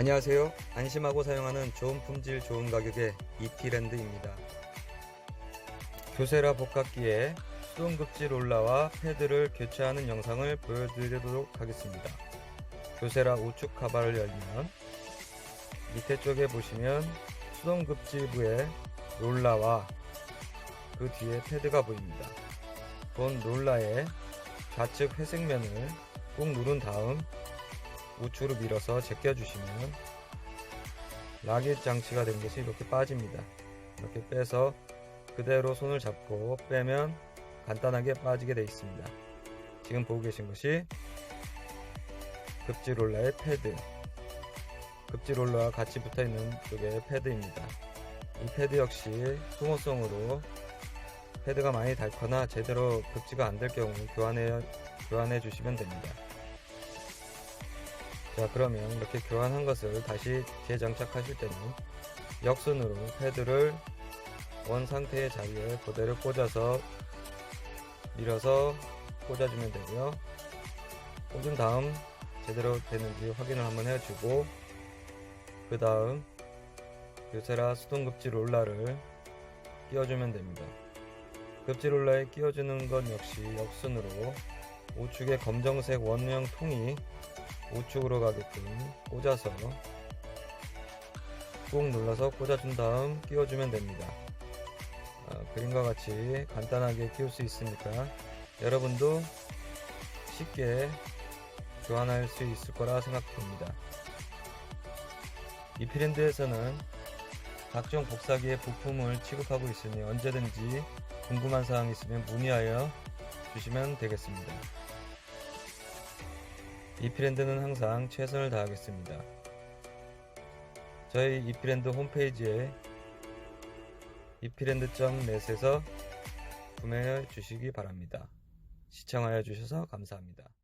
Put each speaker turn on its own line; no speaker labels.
안녕하세요. 안심하고 사용하는 좋은 품질 좋은 가격의 이티랜드입니다. 교세라 복합기에 수동급지 롤라와 패드를 교체하는 영상을 보여드리도록 하겠습니다. 교세라 우측 가발을 열면 밑에 쪽에 보시면 수동급지부에 롤라와 그 뒤에 패드가 보입니다. 본 롤라의 좌측 회색면을 꾹 누른 다음 우측으로 밀어서 제껴주시면 락잇 장치가 된 것이 이렇게 빠집니다. 이렇게 빼서 그대로 손을 잡고 빼면 간단하게 빠지게 되어 있습니다. 지금 보고 계신 것이 급지 롤러의 패드 급지 롤러와 같이 붙어 있는 쪽의 패드입니다. 이 패드 역시 소모성으로 패드가 많이 닳거나 제대로 급지가 안 될 경우 교환해, 교환해 주시면 됩니다. 자 그러면 이렇게 교환한 것을 다시 재장착하실 때는 역순으로 패드를 원 상태의 자리에 그대로 꽂아서 밀어서 꽂아주면 되고요. 꽂은 다음 제대로 되는지 확인을 한번 해주고 그 다음 유세라 수동급지 롤라를 끼워주면 됩니다. 급지 롤라에 끼워주는 것 역시 역순으로 우측에 검정색 원형 통이 우측으로 가게끔 꽂아서 꾹 눌러서 꽂아준 다음 끼워주면 됩니다. 아, 그림과 같이 간단하게 끼울 수 있으니까 여러분도 쉽게 교환할 수 있을 거라 생각됩니다. 이피랜드에서는 각종 복사기의 부품을 취급하고 있으니 언제든지 궁금한 사항 있으면 문의하여 주시면 되겠습니다. 이피랜드는 항상 최선을 다하겠습니다. 저희 이피랜드 홈페이지에 이피랜드.net에서 구매해 주시기 바랍니다. 시청하여 주셔서 감사합니다.